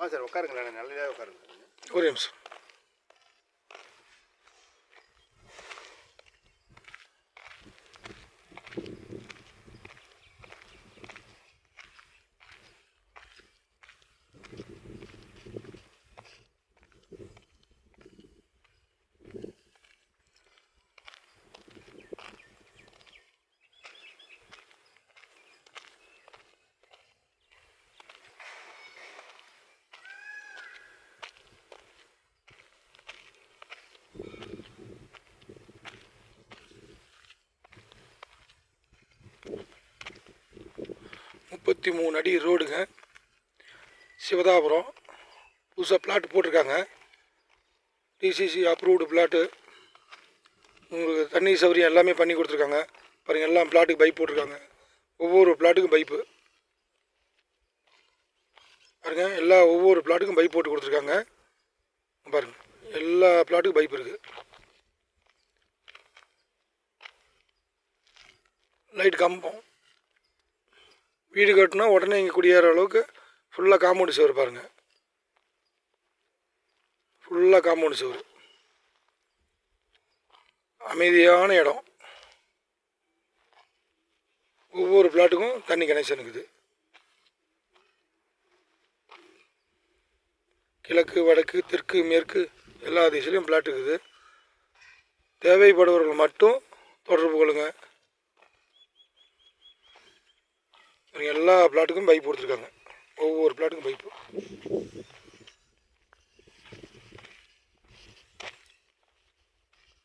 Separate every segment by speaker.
Speaker 1: ஆ sir உட்காருங்களேன் நல்லதாக உட்காருங்க.
Speaker 2: ஒரு நிமிஷம். முப்பத்தி மூணு அடி ரோடுங்க. சிவதாபுரம் புதுசாக பிளாட் போட்டிருக்காங்க. டிசிசி அப்ரூவ்டு பிளாட்டு உங்களுக்கு தண்ணி சௌகரியம் எல்லாமே பண்ணி கொடுத்துருக்காங்க. பாருங்கள் எல்லாம் பிளாட்டுக்கு பைப் போட்டிருக்காங்க. ஒவ்வொரு பிளாட்டுக்கும் பைப்பு பாருங்க எல்லா ஒவ்வொரு பிளாட்டுக்கும் பைப் போட்டு கொடுத்துருக்காங்க. பாருங்க எல்லா பிளாட்டுக்கும் பைப் இருக்குது லைட் கம்பம். வீடு கட்டினா உடனே இங்கே குடியேற அளவுக்கு ஃபுல்லாக காம்பவுண்டு சுவர் பாருங்கள் ஃபுல்லாக காம்பவுண்டு சுவர் அமைதியான இடம். ஒவ்வொரு பிளாட்டுக்கும் தண்ணி கனெக்ஷன் இருக்குது. கிழக்கு வடக்கு தெற்கு மேற்கு எல்லா திசையிலையும் பிளாட் இருக்குது. தேவைப்படுபவர்கள் மட்டும் தொடர்பு கொள்ளுங்கள் எல்லா பிளாட்டுக்கும் பைப் கொடுத்துருக்காங்க. ஒவ்வொரு பிளாட்டுக்கும் பைப்பு.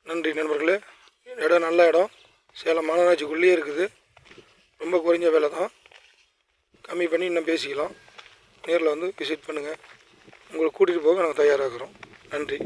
Speaker 2: நன்றி நண்பர்களே. இடம் நல்ல இடம். சேலம் மாநகராட்சிக்குள்ளேயே இருக்குது. ரொம்ப குறைஞ்ச வேலை தான். கம்மி பண்ணி இன்னும் பேசிக்கலாம். நேரில் வந்து விசிட் பண்ணுங்கள் உங்களை கூட்டிகிட்டு போக நாங்கள் தயாராகிறோம் நன்றி.